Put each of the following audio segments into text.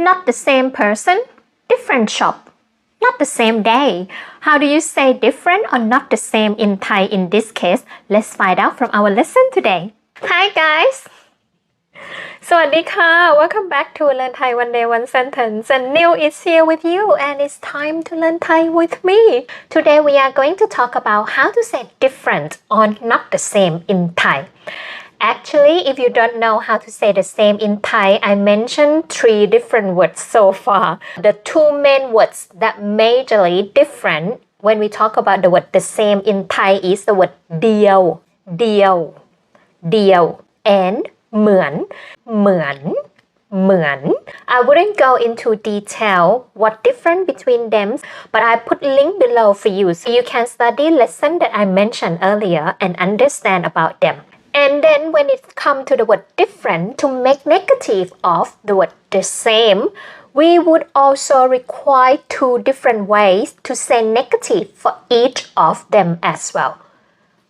not the same person different shop not the same day how do you say different or not the same in Thai in this case let's find out from our lesson today hi guys สวัสดีค่ะ Welcome back to Learn Thai One Day One Sentence and Neil is here with you and it's time to learn Thai with me Today we are going to talk about how to say different or not the same in Thai Actually, if you don't know how to say the same in Thai, I mentioned three different words so far. The two main words that majorly different when we talk about the word the same in Thai is the word เดียว เดียว เดียว and เหมือน เหมือน เหมือน I wouldn't go into detail what different between them but I put link below for you so you can study lesson that I mentioned earlier and understand about them and then when it comes to the word different to make negative of the word the same we would also require two different ways to say negative for each of them as well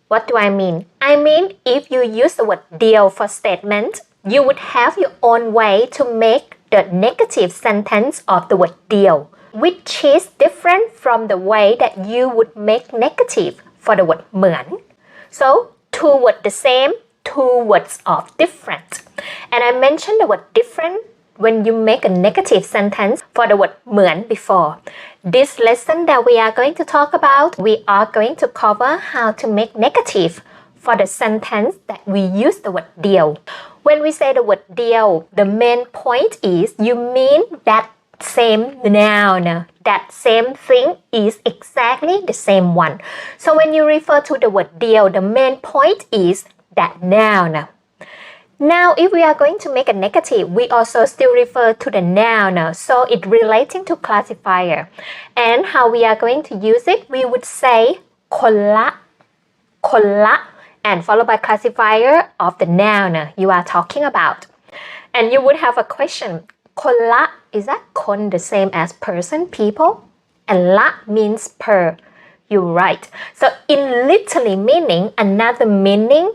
what do I mean? I mean, if you use the word เดียว for statement, you would have your own way to make the negative sentence of the word เดียว which is different from the way that you would make negative for the word เหมือน so two words the same two words of different and I mentioned the word different when you make a negative sentence for the word เหมือน before this lesson that we are going to talk about we are going to cover how to make negative for the sentence that we use the word เดียว when we say the word เดียว the main point is you mean that same noun that same thing is exactly the same one so when you refer to the word เดียว the main point is that noun now, if we are going to make a negative, we also still refer to the noun, so it relating to classifier. And how we are going to use it, we would say คนละ คนละ and followed by classifier of the noun you are talking about. And you would have a question, คนละ is that คน the same as person, people? And la means per. You're right. So in literally meaning, another meaning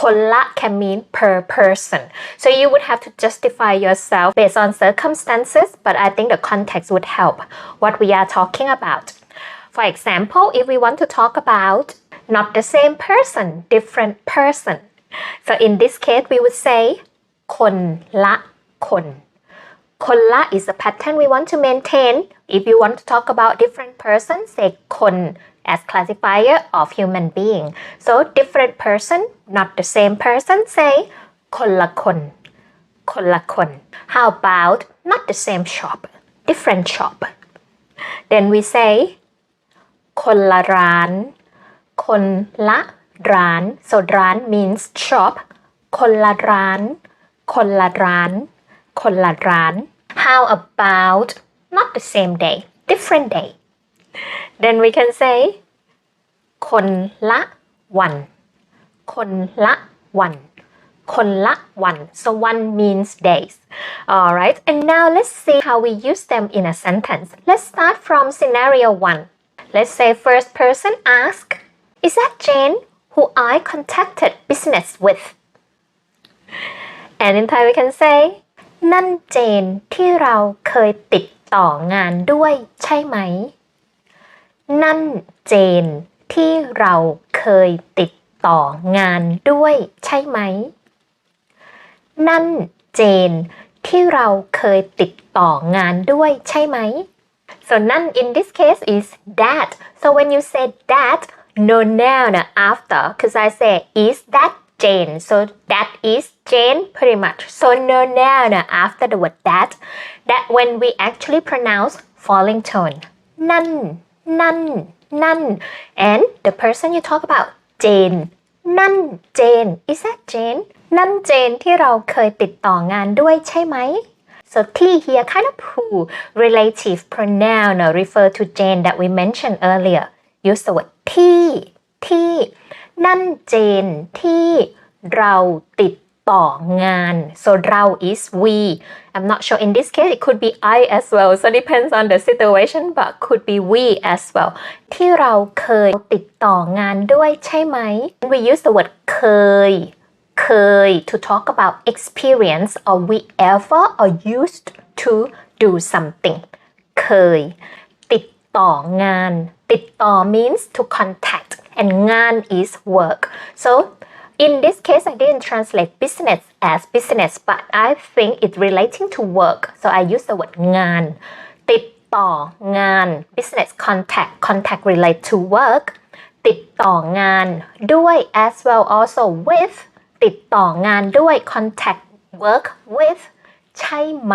คนละ can mean per person. So you would have to justify yourself based on circumstances, but I think the context would help what we are talking about. For example, if we want to talk about not the same person, different person. So in this case, we would say คนละ คน kola is a pattern we want to maintain. If you want to talk about different persons, say kon as classifier of human being. So different person, not the same person, say kon kon, kon kon. How about not the same shop, different shop. Then we say kon la ran, kon la ran. So ran means shop, kon la ran, ran. คนละร้าน คนละร้าน How about not the same day, different day? Then we can say คนละวัน คนละวัน คนละวัน so one means days alright and now let's see how we use them in a sentence let's start from scenario one let's say first person ask is that Jane who I contacted business with and in Thai we can say นั่นเจนที่เราเคยติดต่องานด้วยใช่ไหม นั่นเจนที่เราเคยติดต่องานด้วยใช่ไหม นั่นเจนที่เราเคยติดต่องานด้วยใช่ไหม so นั่น in this case is that so when you say that no noun after because I say is that Jane so that is Jane pretty much so no noun after the word that that when we actually pronounce falling tone นั่น นั่น นั่น and the person you talk about Jane นั่น Jane is that Jane นั่นเจนที่เราเคยติดต่องานด้วยใช่ไหม so T here kind of who relative pronoun refer to Jane that we mentioned earlier use the word ที่ที่ นั่นเจนที่เราติดต่องาน so เรา is we I'm not sure in this case it could be I as well so depends on the situation but could be we as well ที่เราเคยติดต่องานด้วยใช่ไหม we use the word เคย เคย to talk about experience or we ever or used to do something เคย ติดต่องาน ติดต่อ means to contact and งาน is work so in this case I didn't translate business as business but I think it's relating to work so I use the word งาน ติดต่องาน business contact contact relate to work ติดต่องานด้วย as well also with ติดต่องานด้วย contact work with ใช่ไหม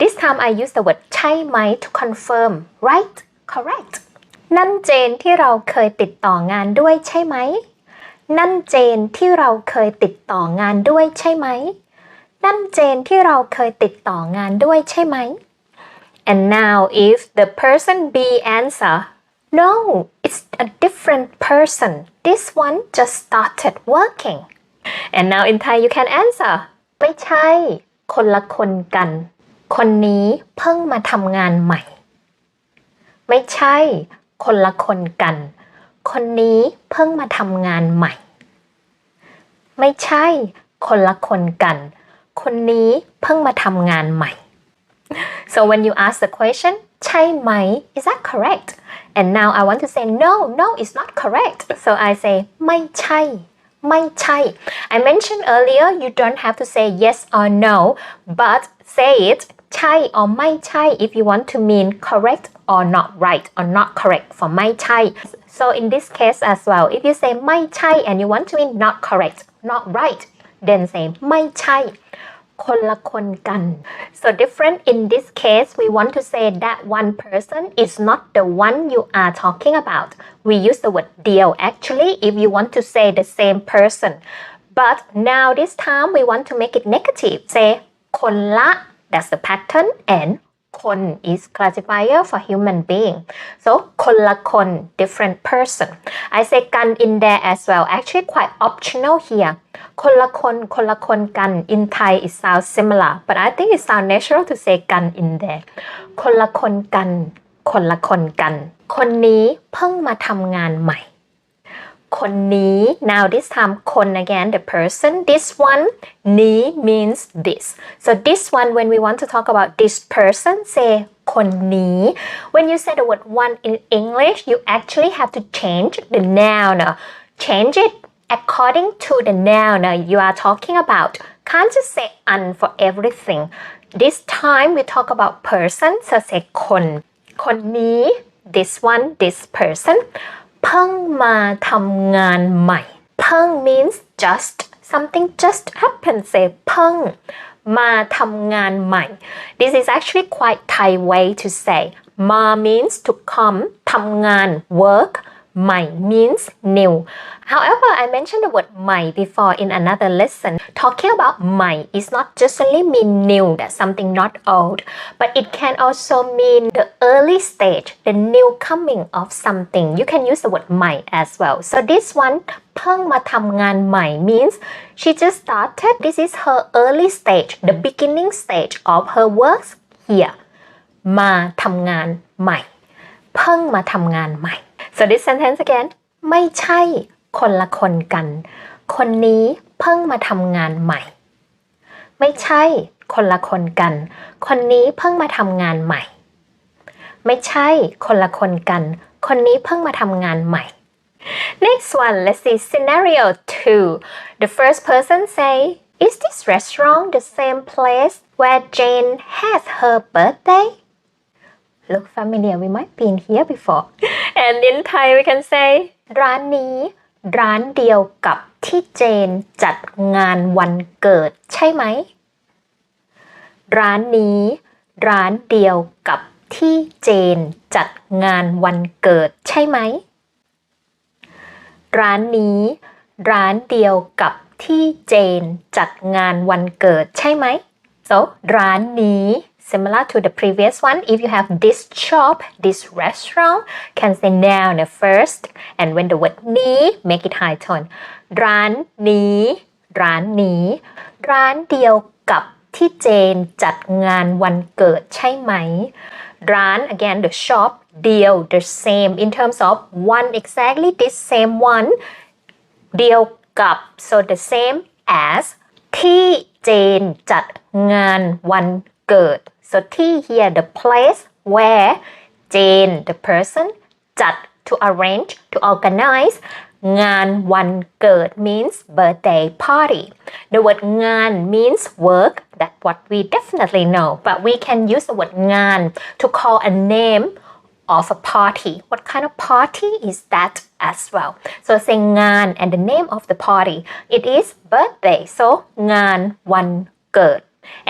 this time I use the word ใช่ไหม to confirm right correct นั่นเจนที่เราเคยติดต่องานด้วยใช่ไหม นั่นเจนที่เราเคยติดต่องานด้วยใช่ไหม นั่นเจนที่เราเคยติดต่องานด้วยใช่ไหม and now if the person B answer no it's a different person this one just started working and now in Thai you can answer ไม่ใช่ คนละคนกัน คนนี้เพิ่งมาทำงานใหม่ ไม่ใช่ คนละคนกัน คนนี้เพิ่งมาทำงานใหม่ ไม่ใช่คนละคนกัน คนนี้เพิ่งมาทำงานใหม่ so when you ask the question ใช่ไหม is that correct and now I want to say no no it's not correct so I say ไม่ใช่ไม่ใช่ I mentioned earlier you don't have to say yes or no but say it ใช่ or ไม่ใช่ if you want to mean correct or not right or not correct for ไม่ใช่ so in this case as well if you say ไม่ใช่ and you want to mean not correct not right then say ไม่ใช่ คนละคนกัน so different in this case we want to say that one person is not the one you are talking about we use the word เดียว actually if you want to say the same person but now this time we want to make it negative say คนละ that's the pattern and คน is classifier for human being so คนละคน different person I say กัน in there as well actually quite optional here คนละคน คนละคนกัน in Thai it sounds similar but I think it sounds natural to say กัน in there คนละคนกัน คนละคนกัน คนนี้เพิ่งมาทำงานใหม่ คนนี้ now this time คน again the person this one นี้ means this so this one when we want to talk about this person say คนนี้ when you say the word one in English you actually have to change the noun uh, change it according to the noun uh, you are talking about can't just say un for everything this time we talk about person so say คน คนนี้ this one this person เพิ่งมาทำงานใหม่ เพิ่ง means just something just happened say เพิ่งมาทำงานใหม่ this is actually quite Thai way to say มา means to come ทำงาน work ใหม่ means new however I mentioned the word ใหม่ before in another lesson talking about ใหม่ is not just only mean new that something not old but it can also mean the early stage the new coming of something you can use the word ใหม่ as well so this one เพิ่งมาทำงานใหม่ means she just started this is her early stage the beginning stage of her works here มาทำงานใหม่ เพิ่งมาทำงานใหม่ so this sentence again ไม่ใช่คนละคนกัน คนนี้เพิ่งมาทำงานใหม่ ไม่ใช่คนละคนกัน คนนี้เพิ่งมาทำงานใหม่ ไม่ใช่คนละคนกัน คนนี้เพิ่งมาทำงานใหม่ Next one, let's see scenario two. The first person say, Is this restaurant the same place where Jane has her birthday? Look familiar, we might been here before. And in Thai we can say ร้านนี้ ร้านเดียวกับที่เจนจัดงานวันเกิดใช่ไหม ร้านนี้ ร้านเดียวกับที่เจนจัดงานวันเกิดใช่ไหม ร้านนี้ ร้านเดียวกับที่เจนจัดงานวันเกิดใช่ไหม so ร้านนี้ similar to the previous one if you have this shop this restaurant can say noun first and when the word นี้ make it high tone ร้านนี้ ร้านนี้ ร้านเดียวกับที่เจนจัดงานวันเกิดใช่ไหม ร้าน again the shop เดียว the same in terms of one exactly this same one เดียวกับ so the same as ที่เจนจัดงานวันเกิด so T here the place where Jane the person จัด to arrange to organize งานวันเกิด means birthday party the word งาน means work that what we definitely know but we can use the word งาน to call a name of a party what kind of party is that as well so say งาน and the name of the party it is birthday so งานวันเกิด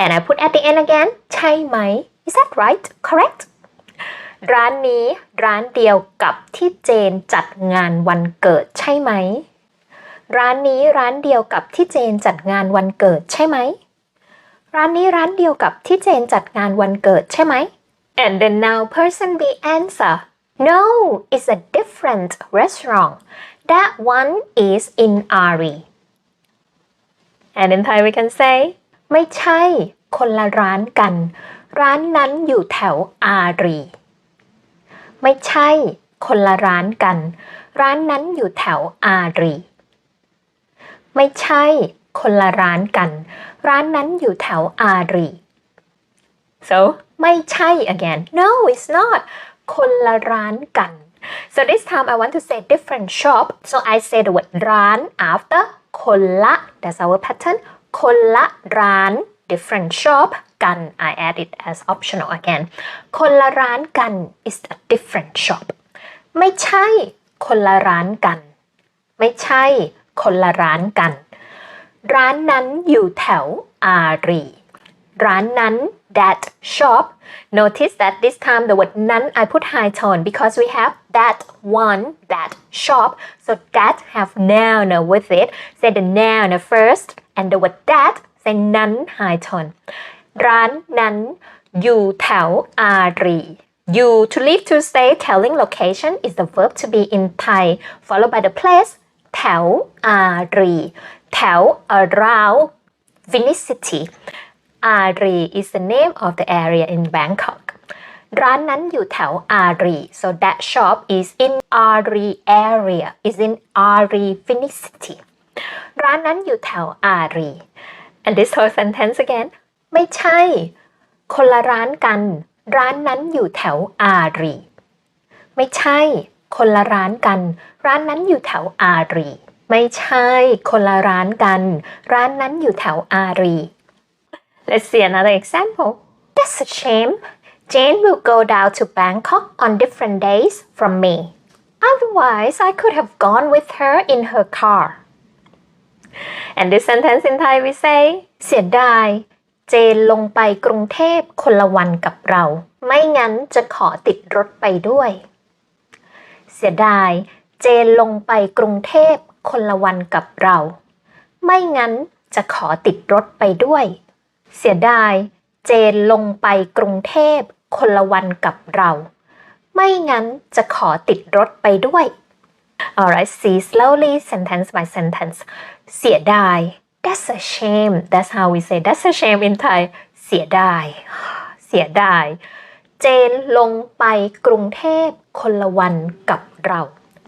and I put at the end again ใช่ไหม is that right correct ร้านนี้ร้านเดียวกับที่เจนจัดงานวันเกิดใช่ไหม ร้านนี้ร้านเดียวกับที่เจนจัดงานวันเกิดใช่ไหม ร้านนี้ร้านเดียวกับที่เจนจัดงานวันเกิดใช่ไหม and then now person B answer no it's a different restaurant that one is in Ari and in Thai we can say ไม่ใช่คนละร้านกัน ร้านนั้นอยู่แถวอารี ไม่ใช่คนละร้านกัน ร้านนั้นอยู่แถวอารี ไม่ใช่คนละร้านกัน ร้านนั้นอยู่แถวอารี so ไม่ใช่ again no it's not คนละร้านกัน so this time I want to say different shop so I say the word ร้าน after คนละ that's our pattern คนละร้าน different shop กัน I add it as optional again คนละร้านกัน is a different shop ไม่ใช่คนละร้านกัน ไม่ใช่คนละร้านกัน ร้านนั้นอยู่แถวอารี ร้านนั้น that shop notice that this time the word นั้น I put high tone because we have that one that shop so that have noun with it say the noun first and the word that say นั้น high tone ร้านนั้นอยู่แถวอารี you to live to stay telling location is the verb to be in Thai followed by the place แถวอารี แถว around Vinicity อารี is the name of the area in Bangkok ร้านนั้นอยู่แถวอารี so that shop is in Ari area is in Ari Vinicity ร้านนั้นอยู่แถวอารี and this whole sentence again ไม่ใช่ คนละร้านกัน ร้านนั้นอยู่แถวอารี ไม่ใช่ คนละร้านกัน ร้านนั้นอยู่แถวอารี ไม่ใช่ คนละร้านกัน ร้านนั้นอยู่แถวอารี Let's see another example. That's a shame. Jane will go down to Bangkok on different days from me. Otherwise, I could have gone with her in her car. And this sentence in Thai we say เสียดาย เจนลงไปกรุงเทพคนละวันกับเรา ไม่งั้นจะขอติดรถไปด้วย เสียดาย เจนลงไปกรุงเทพคนละวันกับเรา ไม่งั้นจะขอติดรถไปด้วย เสียดาย เจนลงไปกรุงเทพคนละวันกับเรา ไม่งั้นจะขอติดรถไปด้วย Alright see slowly sentence by sentence เสียดาย that's a shame that's how we say that's a shame in Thai เสียดาย เสียดาย เจนลงไปกรุงเทพคนละวันกับเรา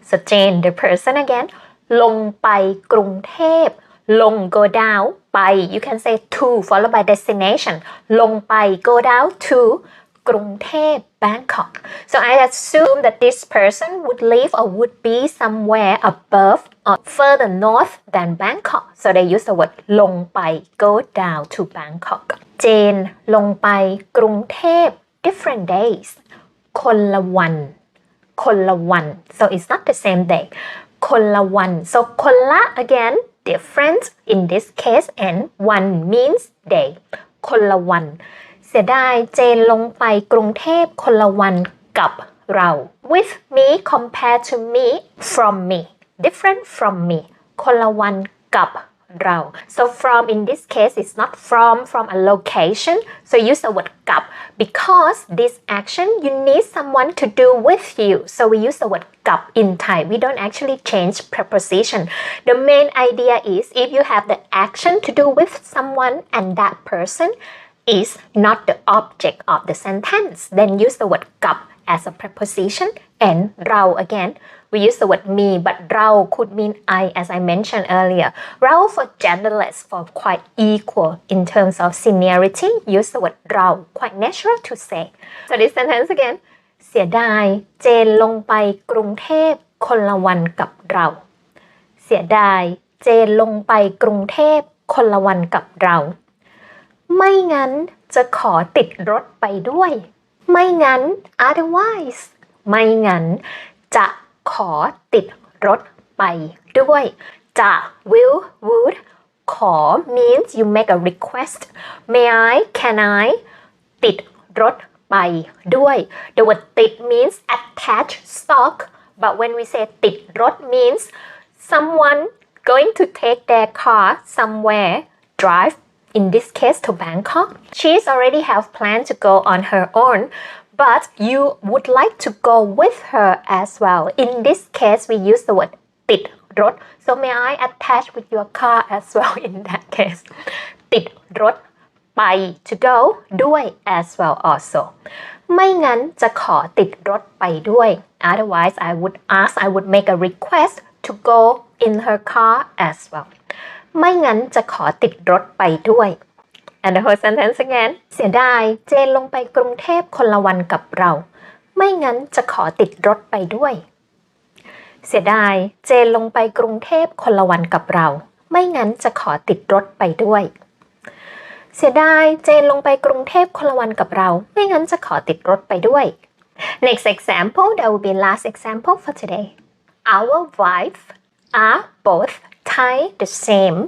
so Jane the person again ลงไปกรุงเทพ ลง go down ไป you can say to followed by destination ลงไป go down to กรุงเทพ Bangkok so I assume that this person would live or would be somewhere above or further north than Bangkok so they use the word ลงไป go down to Bangkok เจนลงไปกรุงเทพ different days คนละวัน คนละวัน so it's not the same day คนละวัน so คนละ again different in this case and one means day คนละวัน เสียดายเจนลงไปกรุงเทพคนละวันกับเรา with me compared to me from me different from me คนละวันกับเรา so from in this case is not from from a location so use the word กับ because this action you need someone to do with you so we use the word กับ in Thai we don't actually change preposition the main idea is if you have the action to do with someone and that person is not the object of the sentence then use the word กับ as a preposition and เรา again we use the word me but เรา could mean I as I mentioned earlier เรา for genderless for quite equal in terms of seniority use the word เรา quite natural to say so this sentence again เสียดายเจนลงไปกรุงเทพคนละวันกับเรา เสียดายเจนลงไปกรุงเทพคนละวันกับเรา ไม่งั้นจะขอติดรถไปด้วย ไม่งั้น otherwise ไม่งั้น จะขอติดรถไปด้วย จะ will would ขอ means you make a request may I can I ติดรถไปด้วย the word ติด means attach stock but when we say ติดรถ means someone going to take their car somewhere drive in this case to Bangkok she's already have planned to go on her own but you would like to go with her as well in this case we use the word ติดรถ so may I attach with your car as well in that case ติดรถไป to go ด้วย as well also ไม่งั้นจะขอติดรถไปด้วย otherwise I would ask I would make a request to go in her car as well ไม่งั้นจะขอติดรถไปด้วย and the whole sentence again เสียดายเจนลงไปกรุงเทพคนละวันกับเรา ไม่งั้นจะขอติดรถไปด้วย เสียดายเจนลงไปกรุงเทพคนละวันกับเรา ไม่งั้นจะขอติดรถไปด้วย เสียดายเจนลงไปกรุงเทพคนละวันกับเรา ไม่งั้นจะขอติดรถไปด้วย Next example that will be last example for today Our wives are both Thai the same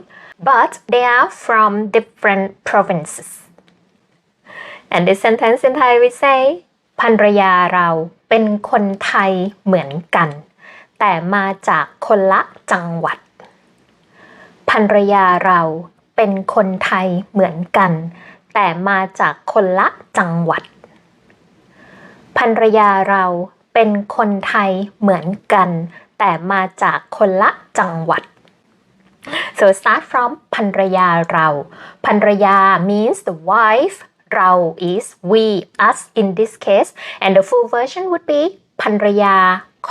but they are from different provinces and this sentence in Thai we say ภรรยาเราเป็นคนไทยเหมือนกัน แต่มาจากคนละจังหวัดภรรยาเราเป็นคนไทยเหมือนกัน แต่มาจากคนละจังหวัดภรรยาเราเป็นคนไทยเหมือนกัน แต่มาจากคนละจังหวัด so start from ภรรยาเรา ภรรยา means the wife เรา is we us in this case and the full version would be ภรรยา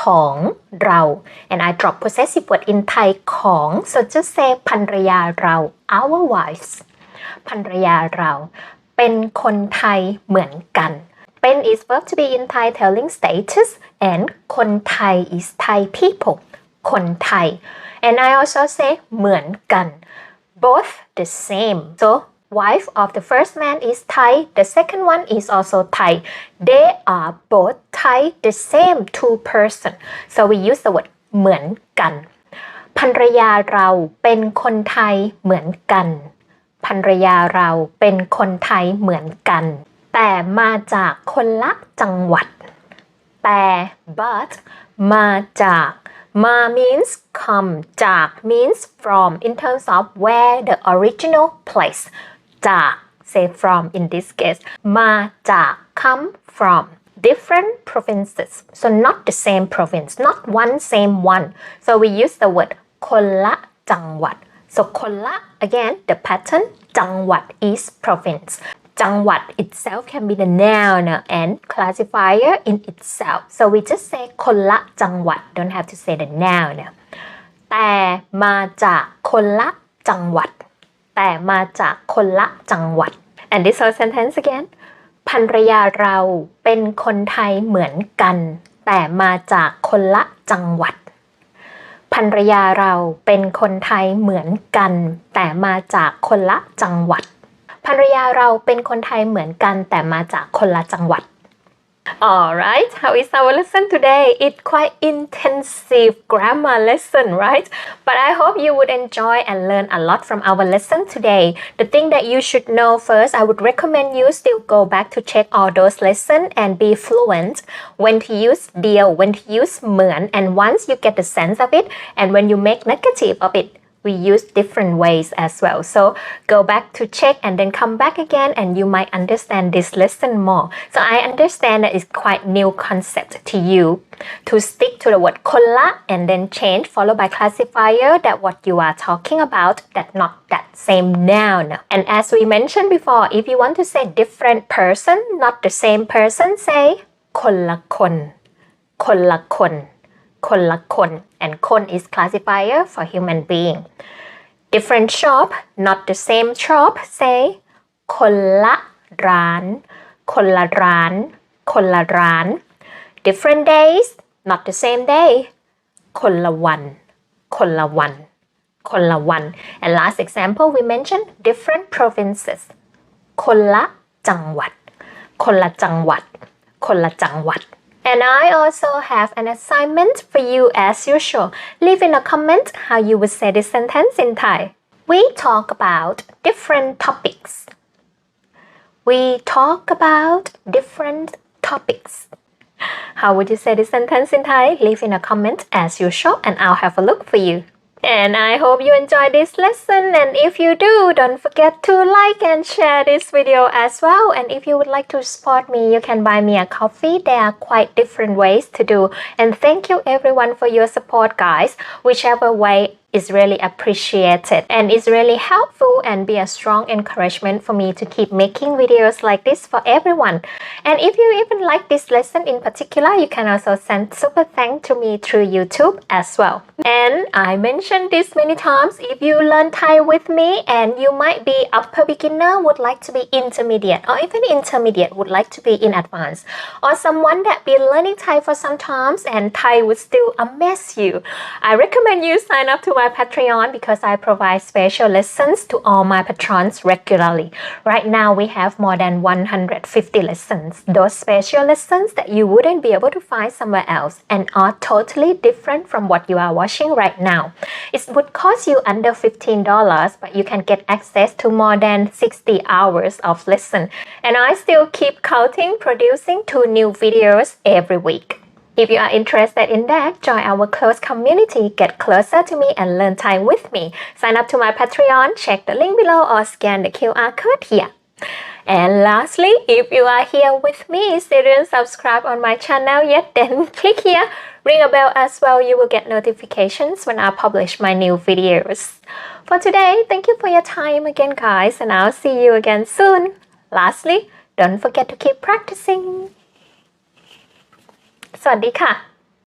ของเรา and I drop possessive word in Thai ของ so just say ภรรยาเรา our wives ภรรยาเรา เป็นคนไทยเหมือนกัน เป็น is verb to be in Thai telling status and คนไทย is Thai people คนไทย And I also say เหมือนกัน both the same so wife of the first man is Thai the second one is also Thai they are both Thai the same two person so we use the word เหมือนกันภรรยาเราเป็นคนไทยเหมือนกันภรรยาเราเป็นคนไทยเหมือนกัน แต่มาจากคนละจังหวัด แต่ but มาจาก มา means come จาก means from in terms of where the original place จาก say from in this case มาจาก come from different provinces so not the same province not one same one so we use the word คนละจังหวัด so คนละ again the pattern จังหวัด is province จังหวัด itself can be the noun and classifier in itself so we just say คนละจังหวัด don't have to say the noun แต่มาจากคนละจังหวัด แต่มาจากคนละจังหวัด and this whole sentence again ภรรยาเราเป็นคนไทยเหมือนกัน แต่มาจากคนละจังหวัดภรรยาเราเป็นคนไทยเหมือนกัน แต่มาจากคนละจังหวัด ภรรยาเราเป็นคนไทยเหมือนกันแต่มาจากคนละจังหวัด Alright, how is our lesson today? It's quite intensive grammar lesson, right? But I hope you would enjoy and learn a lot from our lesson today. The thing that you should know first, I would recommend you still go back to check all those lessons and be fluent when to use deal, when to use เหมือน and once you get the sense of it and when you make negative of it, we use different ways as well. So go back to check and then come back again and you might understand this lesson more. So I understand that it's quite new concept to you to stick to the word kola and then change followed by classifier that what you are talking about that not that same noun. And as we mentioned before, if you want to say different person, not the same person, say คนละคน คนละคน คนละคน and คน is classifier for human being different shop not the same shop say คนละร้าน คนละร้าน คนละร้าน different days not the same day คนละวัน คนละวัน คนละวัน and last example we mentioned different provinces คนละจังหวัด คนละจังหวัด คนละจังหวัด And I also have an assignment for you as usual. Leave in a comment how you would say this sentence in Thai. We talk about different topics. We talk about different topics. How would you say this sentence in Thai? Leave in a comment as usual and I'll have a look for you. And I hope you enjoyed this lesson. And if you do, don't forget to like and share this video as well. And if you would like to support me, you can buy me a coffee. There are quite different ways to do. And thank you everyone for your support, guys. Whichever way is really appreciated and is really helpful and be a strong encouragement for me to keep making videos like this for everyone. And if you even like this lesson in particular, you can also send super thanks to me through YouTube as well. And I mentioned this many times, if you learn Thai with me and you might be upper beginner, would like to be intermediate or even intermediate, would like to be in advanced or someone that been learning Thai for some times and Thai would still amaze you. I recommend you sign up to my Patreon because I provide special lessons to all my patrons regularly. Right now we have more than 150 lessons. Those special lessons that you wouldn't be able to find somewhere else and are totally different from what you are right now. It would cost you under $15 but you can get access to more than 60 hours of lesson. And I still keep counting producing two new videos every week. If you are interested in that, join our close community, get closer to me and learn Thai with me. Sign up to my Patreon, check the link below or scan the QR code here. And lastly, if you are here with me, still didn't subscribe on my channel yet, then click here, ring a bell as well. You will get notifications when I publish my new videos. For today, thank you for your time again, guys, and I'll see you again soon. Lastly, don't forget to keep practicing. สวัสดีค่ะ